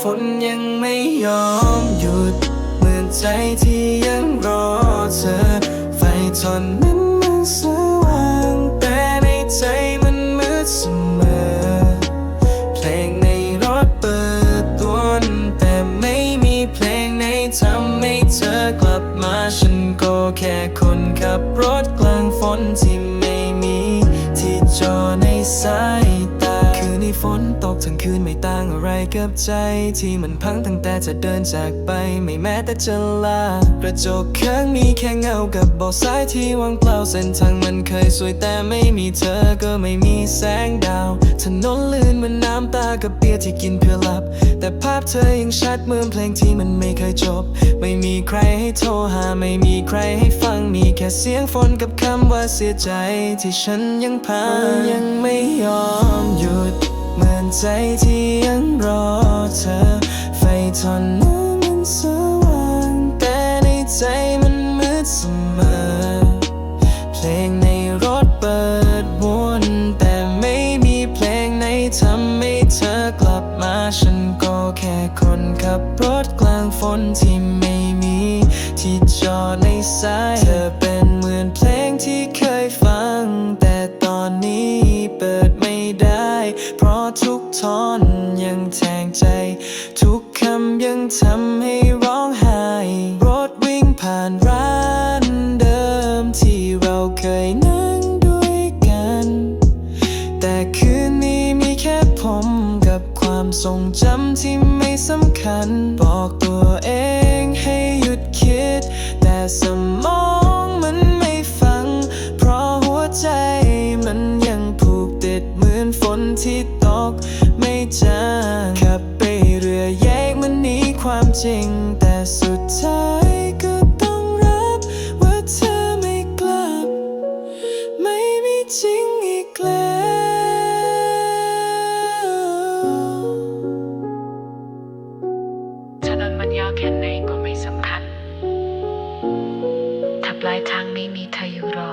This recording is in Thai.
ฝนยังไม่ยอมหยุด เหมือนใจที่ยังรอเธอ ไฟทนนั้นมันสว่างแต่ในใจมันมืดเสมอ เพลงในรถเปิดตัวแต่ไม่มีเพลงไหนทำให้เธอกลับมาฉันก็แค่คนขับรถกลางฝนที่ไม่มี ที่จอในสายตา นี้ฝนตกทั้งคืนไม่ต่างอะไรกับใจ ที่มันพังตั้งแต่จะเดินจากไปไม่แม้แต่จะลากระจกข้างมีแค่เงากับเบาะสายที่ว่างเปล่าเส้นทางมันเคยสวยแต่ไม่มีเธอก็ไม่มีแสงดาวถนนลื่นเหมันน้ำตากับเบียร์ที่กินเพื่อหลับ แต่ภาพเธอยังชัดเหมือนเพลงที่มันไม่เคยจบ ไม่มีใครให้โทรหาไม่มีใครให้ฟังมีแค่เสียงฝนกับคำว่าเสียใจที่ฉันยังพายังไม่ยอมหยุด ใจที่ยังรอเธอ ไฟทอนนั้นมันสว่างแต่ในใจมันมืดเสมอ เพลงในรถเปิดวนแต่ไม่มีเพลงไหนทำให้เธอกลับมาฉันก็แค่คนขับรถกลางฝนที่ไม่มี ที่จอดในสายเธอเป็นเหมือนเพลง ทอนยังแทงใจ ทุกคำยังทำให้ร้องไห้ รถวิ่งผ่านร้านเดิมที่เราเคยนั่งด้วยกัน แต่คืนนี้มีแค่ผมกับความทรงจำที่ไม่สำคัญ บอกตัวเองให้หยุดคิด แต่สมองมันไม่ฟัง เพราะหัวใจมันยังผูกติดเหมือนฝนที่ตก จางขับไปเรือแยกมันหนีความจริง แต่สุดท้ายก็ต้องรับว่าเธอไม่กลับ ไม่มีจริงอีกแล้ว ถนนมันยาวแค่ไหนก็ไม่สำคัญ ถ้าปลายทางไม่มีเธออยู่รอ